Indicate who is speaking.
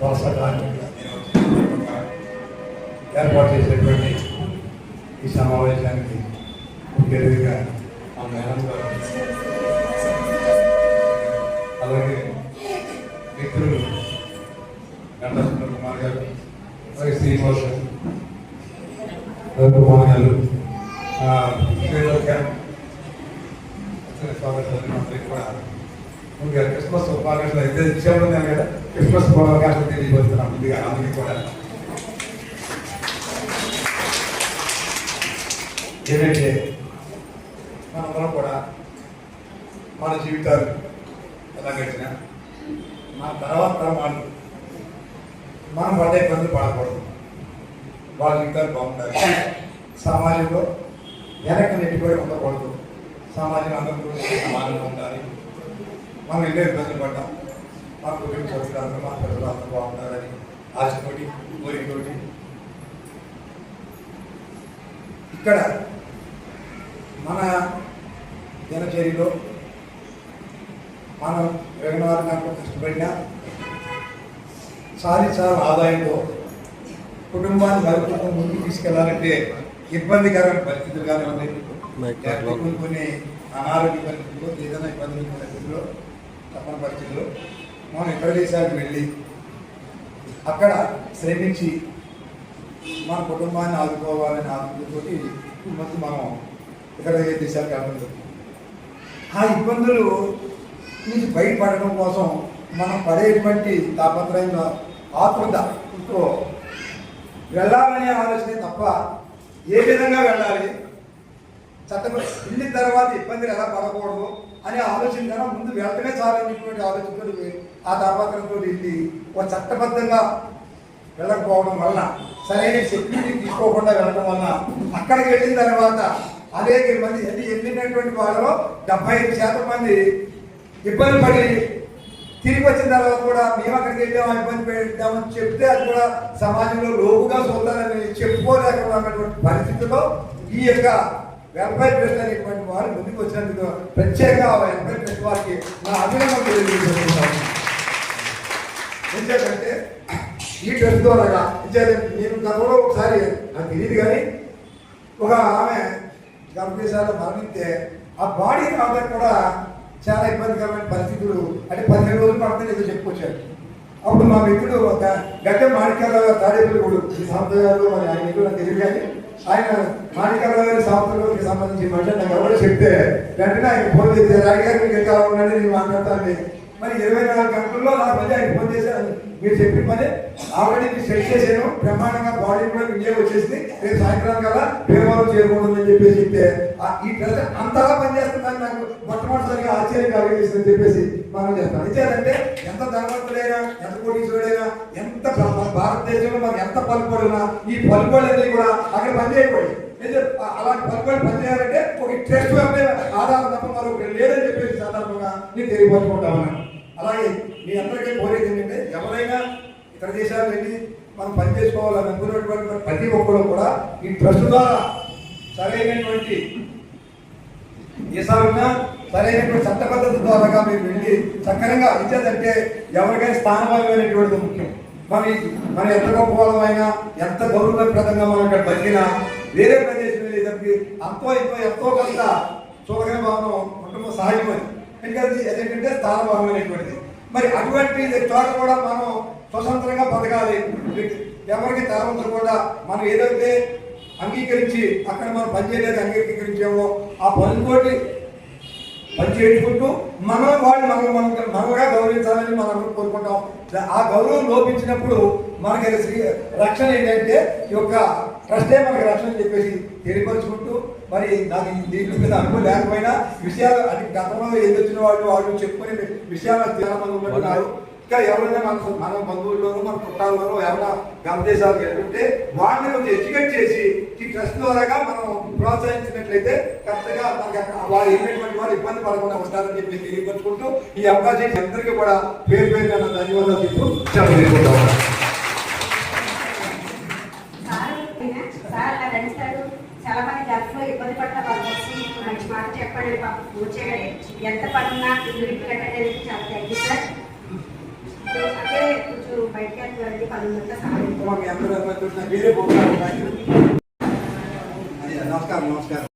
Speaker 1: అంతర్జాతీయ వలస కార్మికుల ఏర్పాటు చేసేటువంటి ఈ సమావేశానికి ముఖ్యంగా మా మేడం గారు అలాగే మిత్రులు గంటా కుమార్ గారు అలాగే శ్రీనివాస్ గారు రఘుకుమార్ గారు ఆ, శ్రీధర్ స్వాగతం అందరికీ కూడా ముందుగా క్రిస్మస్ శుభాకాంక్షలు అయితే విషయంలో కదా. క్రిస్మస్ శుభాకాంక్షలు తెలియజేస్తున్నాం ముందుగా అందరికీ కూడా. ఏంటంటే మనందరం కూడా మన జీవితాలు ఎలా గడిచిన మన తర్వాత వాళ్ళు మనం పడే ఇబ్బందులు పడకూడదు. వాళ్ళ జీవితాలు బాగుంటాయి సమాజంలో వెనక్కి నెట్టిపోయి ఉండకూడదు. సమాజం అందరూ సమానంగా ఉండాలి. మనం ఎన్నో ఇబ్బందులు పడ్డాం. మన కుటుంబ సభ్యులందరూ మన పిల్లలు అందరూ బాగుంటారని ఆశతోటి కోరికతోటి. ఇక్కడ మన దినచర్యలో మనం నాలుగు గంటలు కష్టపడినా సాధించాల ఆదాయంతో కుటుంబాన్ని మరింత ముందుకు తీసుకెళ్ళాలంటే ఇబ్బందికరమైన పరిస్థితులు కానీ ఉన్నాయి కొన్ని కొన్ని అనారోగ్య పరిస్థితుల్లో ఏదైనా ఇబ్బంది పరిస్థితుల్లో తప్పని పరిస్థితుల్లో మనం ఇతర దేశాలకు వెళ్ళి అక్కడ శ్రమించి మన కుటుంబాన్ని ఆదుకోవాలని ఆదుకోతోటి ఈ మనం ఇతర దేశాలకు వెళ్ళడం జరుగుతుంది. ఆ ఇబ్బందులు నుంచి బయటపడడం కోసం మనం పడేటువంటి తాపత్రయం ఆత్మతో వెళ్ళాలనే ఆలోచనే తప్ప ఏ విధంగా వెళ్ళాలి చట్టం వెళ్ళిన తర్వాత ఇబ్బందులు ఎలా పడకూడదు అనే ఆలోచన కన్నా ముందు వెళ్ళటమే చాలనేటువంటి ఆలోచనతో ఆ తాపత్రంతో వెళ్ళి ఒక చట్టబద్ధంగా వెళ్ళకపోవడం వలన సరైన సెక్యూరిటీ తీసుకోకుండా వెళ్ళడం వలన అక్కడికి వెళ్ళిన తర్వాత అనేక మంది ఎన్ని వెళ్ళినటువంటి వాళ్ళలో డెబ్బై ఐదు శాతం మంది ఇబ్బంది పడి తిరిగి వచ్చిన తర్వాత కూడా మేము అక్కడికి వెళ్ళాము ఇబ్బంది పెట్టామని చెప్తే అది కూడా సమాజంలో లోపుగా చూడాలని చెప్పుకోలేకపోయినటువంటి పరిస్థితుల్లో ఈ యొక్క వెల్ఫేర్ ట్రస్ట్ అనేటువంటి వారు ముందుకు వచ్చినందుకు ప్రత్యేక ఆ వెల్ఫేర్ ట్రస్ట్ వారికి నా అభినందన తెలియజేస్తున్నాను. ఎందుకంటే ఈ ట్రస్ట్ ద్వారా నేను గతంలో ఒకసారి నాకు తెలియదు కానీ ఒక ఆమె గర్భదేశాలు మరణిస్తే ఆ బాడీ రావడానికి కూడా చాలా ఇబ్బందికరమైన పరిస్థితులు అంటే పదిహేను రోజులు పడుతుంది ఏదో చెప్పుకొచ్చారు. అప్పుడు మా మిత్రుడు ఒక గడ్డ మాణిక్యాల తాడేపల్లి కూడా ఈ సంప్రదాయాలు మరి ఆయన మిత్రుడు తెలియదు కానీ ఆయన మాణిక్యాల గారి సంస్థలకు సంబంధించి మళ్ళీ నాకు ఎవరో చెప్తే వెంటనే ఆయన ఫోన్ చేస్తే రాగి గారు మీకు ఎక్కడ ఉన్నాడని నేను మాట్లాడతాను మరి ఇరవై నాలుగు గంటల్లో నా మళ్ళీ ఆయన ఫోన్ చేశాను మీరు చెప్పిన పని ఆల్రెడీ సెట్ చేశాను. బ్రహ్మాండంగా బాడీ కూడా ఇండియా వచ్చేసింది. రేపు సాయంత్రం కదా భీమవరం చేరుకుంటుందని చెప్పేసి చెప్తే ఈ ప్రజ అంతలా పనిచేస్తుందని నాకు మొట్టమొదటిసారిగా ఆశ్చర్యం కలిగిస్తుందని చెప్పేసి మనం చేస్తాం ఇచ్చారంటే ఎంత ధనవంతుడైనా ఎంత కోటీశ్వరుడైనా ఎంత భారతదేశంలో మనకి ఎంత పలుపడినా ఈ పలుపడలన్నీ కూడా అక్కడ పనిచేయకూడదు అలాంటి పలుపడి పనిచేయాలంటే ఒక ట్రస్ట్ ఆధారం తప్ప మరొకటి లేదని చెప్పేసి సందర్భంగా నేను తెలియపరచుకుంటా ఉన్నాను. అలాగే మీ అందరికీ కోరేది ఏంటంటే ఎవరైనా ఇతర దేశాలు వెళ్ళి మనం పని చేసుకోవాలని అనుకున్నటువంటి ప్రతి ఒక్కరు కూడా ఈ ట్రస్ట్ ద్వారా సరైనటువంటి ఈసారున్నా సరైనటువంటి చట్ట పద్ధతి ద్వారా మీరు వెళ్ళి సక్రమంగా ఇచ్చేదంటే ఎవరికైనా స్థానభాగమైనటువంటిది ముఖ్యం. మరి మనం ఎంత గొప్ప వాళ్ళమైనా ఎంత గౌరవప్రదంగా మనం ఇక్కడ బతికినా వేరే ప్రదేశం వెళ్ళేసరికి అంతో ఇంతో ఎంతో కొంత చూడగానే భావన కుటుంబం సహజమే ఎందుకంటే అదేంటంటే స్థానభాగమైనటువంటిది మరి అటువంటి చోట కూడా మనం స్వతంత్రంగా బతకాలి. ఎవరికి తరవంతకుండా మనం ఏదైతే అంగీకరించి అక్కడ మనం పనిచేయలేదు అంగీకరించామో ఆ పనులతోటి పని మనం వాళ్ళు మనం మనం మనగా గౌరవించాలని మనం కోరుకుంటాం. ఆ గౌరవం లోపించినప్పుడు మనకి రక్షణ ఏంటంటే ఈ యొక్క ట్రస్టే మనకి రక్షణ చెప్పేసి తెలియపరుచుకుంటూ మరి నాకు దీని మీద అనుభవం లేకపోయినా విషయాలు అది గతంలో ఏది వచ్చిన వాళ్ళు వాళ్ళు చెప్పుకునే విషయాలు మంది ఉన్నట్టున్నారు ఇంకా ఎవరైనా మన మన బంధువుల్లోనూ మన చుట్టాల్లోనూ ఎవరైనా గమదేశాలకు వెళ్తుంటే వాళ్ళని కొంచెం ఎడ్యుకేట్ చేసి ఈ ట్రస్ట్ ద్వారాగా మనం ప్రోత్సహించినట్లయితే కరెక్ట్గా మనకి వాళ్ళు వెళ్ళినటువంటి వాళ్ళు ఇబ్బంది పడకుండా ఉంటారని చెప్పి తెలియపరుచుకుంటూ ఈ అవకాశం అందరికీ కూడా పేరు పేరు ధన్యవాదాలు చెప్తూ సెలవు తీసుకుంటాం
Speaker 2: సార్ ఈయన, సార్ నా ఫ్రెండ్స్ గారు చాలా మంది గల్ఫ్లో ఇబ్బంది పడతా వాళ్ళు వచ్చి మంచి మాట చెప్పండి పాప పూర్తి ఎంత పడున్నా ఇల్లు ఇంటి కట్టడానికి చాలా థ్యాంక్ యూ సార్ అదే కొంచెం బయటకి వెళ్తారండి పది మంది సహాయం
Speaker 1: నమస్కారం నమస్కారం.